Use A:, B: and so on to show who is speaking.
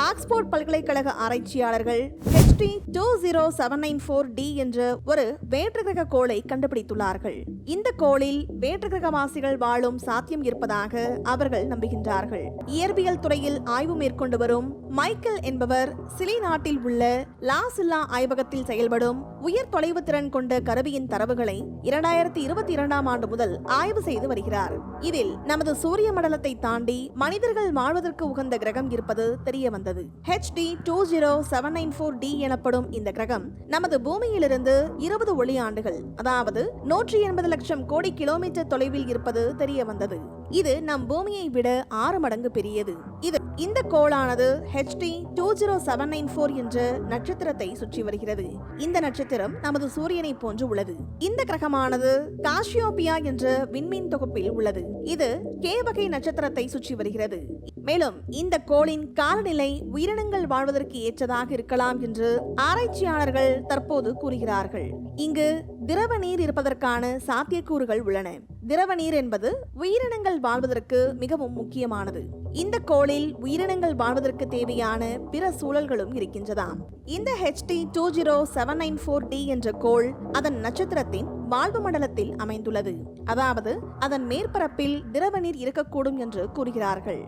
A: Oxford பல்கலைக்கழக ஆராய்ச்சியாளர்கள் SD two zero seven nine four D என்ற ஒரு வேற்றுகிரக கோளை கண்டுபிடித்துள்ளார்கள் இந்த கோளில் வேற்றுகிரகவாசிகள் வாழும் சாத்தியம் இருப்பதாக அவர்கள் நம்புகின்றார்கள் இயற்பியல் துறையில் ஆய்வு மேற்கொண்டு வரும் மைக்கேல் என்பவர் சிலி நாட்டில் உள்ள லாசில்லா ஆய்வகத்தில் செயல்படும் உயர் தொலைவு திறன் கொண்ட கருவியின் தரவுகளை இரண்டாயிரத்தி இருபத்தி இரண்டாம் ஆண்டு முதல் ஆய்வு செய்து வருகிறார் இதில் நமது சூரிய மண்டலத்தை தாண்டி மனிதர்கள் வாழ்வதற்கு உகந்த கிரகம் இருப்பது தெரிய வந்தது HD two zero seven nine four D எனப்படும் இந்த கிரகம் நமது பூமியிலிருந்து இருபது ஒளி ஆண்டுகள் அதாவது நூற்றி எண்பது லட்சம் கோடி கிலோமீட்டர் தொலைவில் இருப்பது தெரிய வந்தது. இது நம் பூமியை விட ஆறு மடங்கு பெரியது. இது இந்த கோளானது HD two zero seven nine four என்ற நட்சத்திரத்தை சுற்றி வருகிறது. இந்த நட்சத்திரம் நமது சூரியனை போன்று உள்ளது. இந்த கிரகமானது காஷியோபியா என்ற விண்மீன் தொகுப்பில் உள்ளது. இது கே வகை நட்சத்திரத்தை சுற்றி வருகிறது. மேலும் இந்த கோளின் காலநிலை உயிரினங்கள் வாழ்வதற்கு ஏற்றதாக இருக்கலாம் என்று ஆராய்ச்சியாளர்கள் தற்போது கூறுகிறார்கள். இங்கு திரவ நீர் இருப்பதற்கான சாத்தியக்கூறுகள் உள்ளன. திரவ நீர் என்பது உயிரினங்கள் வாழ்வதற்கு மிகவும் முக்கியமானது. இந்த கோளில் உயிரினங்கள் வாழ்வதற்கு தேவையான பிற சூழல்களும் இருக்கின்றதாம். இந்த HD two zero seven nine four D என்ற கோள் அதன் நட்சத்திரத்தின் வாழ்வு மண்டலத்தில் அமைந்துள்ளது. அதாவது அதன் மேற்பரப்பில் திரவ நீர் இருக்கக்கூடும் என்று கூறுகிறார்கள்.